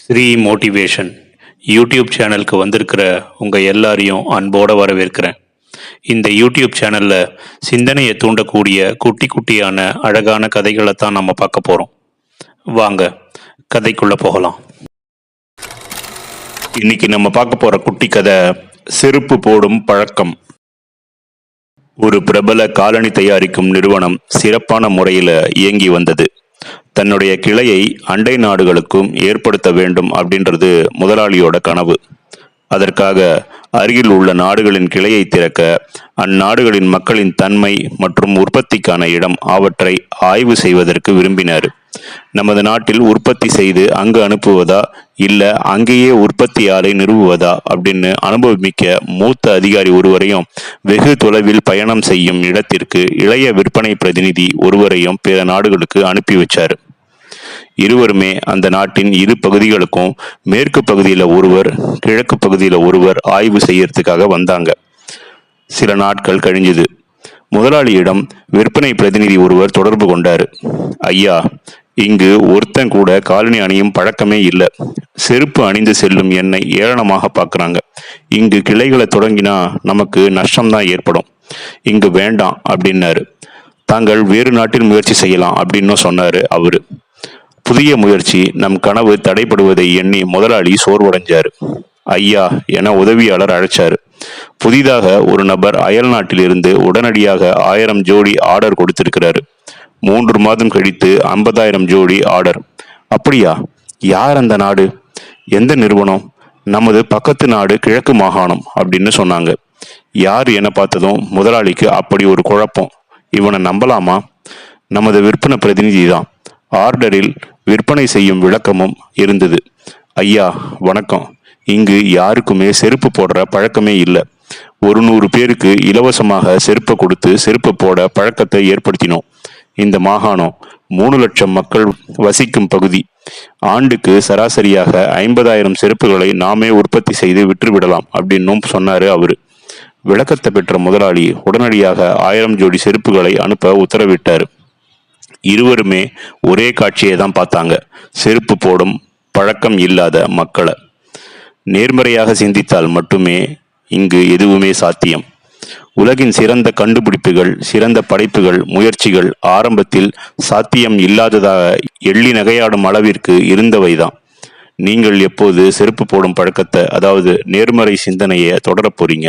Sri motivation YouTube சேனலுக்கு வந்திருக்கிற உங்கள் எல்லாரையும் அன்போடு வரவேற்கிறேன். இந்த யூடியூப் சேனலில் சிந்தனையை தூண்டக்கூடிய குட்டி குட்டியான அழகான கதைகளை தான் நம்ம பார்க்க போகிறோம் வாங்க கதைக்குள்ளே போகலாம். இன்னைக்கு நம்ம பார்க்க போகிற குட்டி கதை செருப்பு போடும் பழக்கம். ஒரு பிரபல காலணி தயாரிக்கும் நிறுவனம் சிறப்பான முறையில் இயங்கி வந்தது. தன்னுடைய கிளையை அண்டை நாடுகளுக்கும் ஏற்படுத்த வேண்டும் அப்படின்றது முதலாளியோட கனவு. அதற்காக அருகில் உள்ள நாடுகளின் கிளையை திறக்க அந்நாடுகளின் மக்களின் தன்மை மற்றும் உற்பத்திக்கான இடம் அவற்றை ஆய்வு செய்வதற்கு விரும்பினார். நமது நாட்டில் உற்பத்தி செய்து அங்கு அனுப்புவதா இல்ல அங்கேயே உற்பத்தி ஆலை நிறுவுவதா அப்படின்னு அனுபவமிக்க மூத்த அதிகாரி ஒருவரையும் வெகு தொலைவில் பயணம் செய்யும் இடத்திற்கு இளைய விற்பனை பிரதிநிதி ஒருவரையும் பிற நாடுகளுக்கு அனுப்பி வச்சார். இருவருமே அந்த நாட்டின் இரு பகுதிகளுக்கும் மேற்கு பகுதியில் ஒருவர் கிழக்கு பகுதியில் ஒருவர் ஆய்வு செய்யறதுக்காக வந்தாங்க. சில நாட்கள் கழிஞ்சது. முதலாளியிடம் விற்பனை பிரதிநிதி ஒருவர் தொடர்பு கொண்டார். ஐயா இங்கு ஒருத்தன் கூட காலனி அணியும் பழக்கமே இல்லை. செருப்பு அணிந்து செல்லும் என்னை ஏளனமாக பார்க்குறாங்க இங்கு கிளைகளை தொடங்கினா நமக்கு நஷ்டம்தான் ஏற்படும். இங்கு வேண்டாம் அப்படின்னாரு. தாங்கள் வேறு நாட்டில் முயற்சி செய்யலாம் அப்படின்னு சொன்னாரு அவரு. புதிய முயற்சி நம் கனவு தடைபடுவதை எண்ணி முதலாளி சோர்வடைஞ்சாரு. ஐயா என உதவியாளர் அழைச்சாரு. புதிதாக ஒரு நபர் அயல் நாட்டிலிருந்து உடனடியாக ஆயிரம் ஜோடி ஆர்டர் கொடுத்திருக்கிறாரு. மூன்று மாதம் கழித்து ஐம்பதாயிரம் ஜோடி ஆர்டர். அப்படியா? யார் அந்த நாடு? எந்த நிறுவனம்? நமது பக்கத்து நாடு கிழக்கு மாகாணம் அப்படின்னு சொன்னாங்க. யார் என பார்த்ததும் முதலாளிக்கு அப்படி ஒரு குழப்பம். இவனை நம்பலாமா? நமது விற்பனை பிரதிநிதி தான் ஆர்டரில் விற்பனை செய்யும் விளக்கமும் இருந்தது. ஐயா வணக்கம். இங்கு யாருக்குமே செருப்பு போடுற பழக்கமே இல்லை. ஒரு நூறு பேருக்கு இலவசமாக செருப்பை கொடுத்து செருப்பு போட பழக்கத்தை ஏற்படுத்தினோம். இந்த மாகாணம் மூணு லட்சம் மக்கள் வசிக்கும் பகுதி. ஆண்டுக்கு சராசரியாக ஐம்பதாயிரம் செருப்புகளை நாமே உற்பத்தி செய்து விற்றுவிடலாம் அப்படின்னும் சொன்னாரு அவரு. விளக்கத்தை பெற்ற முதலாளி உடனடியாக ஆயிரம் ஜோடி செருப்புகளை அனுப்ப உத்தரவிட்டார். இருவருமே ஒரே காட்சியை தான் பார்த்தாங்க. செருப்பு போடும் பழக்கம் இல்லாத மக்களை. நேர்மறையாக சிந்தித்தால் மட்டுமே இங்கு எதுவுமே சாத்தியம். உலகின் சிறந்த கண்டுபிடிப்புகள் சிறந்த படைப்புகள் முயற்சிகள் ஆரம்பத்தில் சாத்தியம் இல்லாததாக எள்ளி நகையாடும் அளவிற்கு இருந்தவைதான் நீங்கள் எப்போது செருப்பு போடும் பழக்கத்தை அதாவது நேர்மறை சிந்தனையை தொடரப் போறீங்க?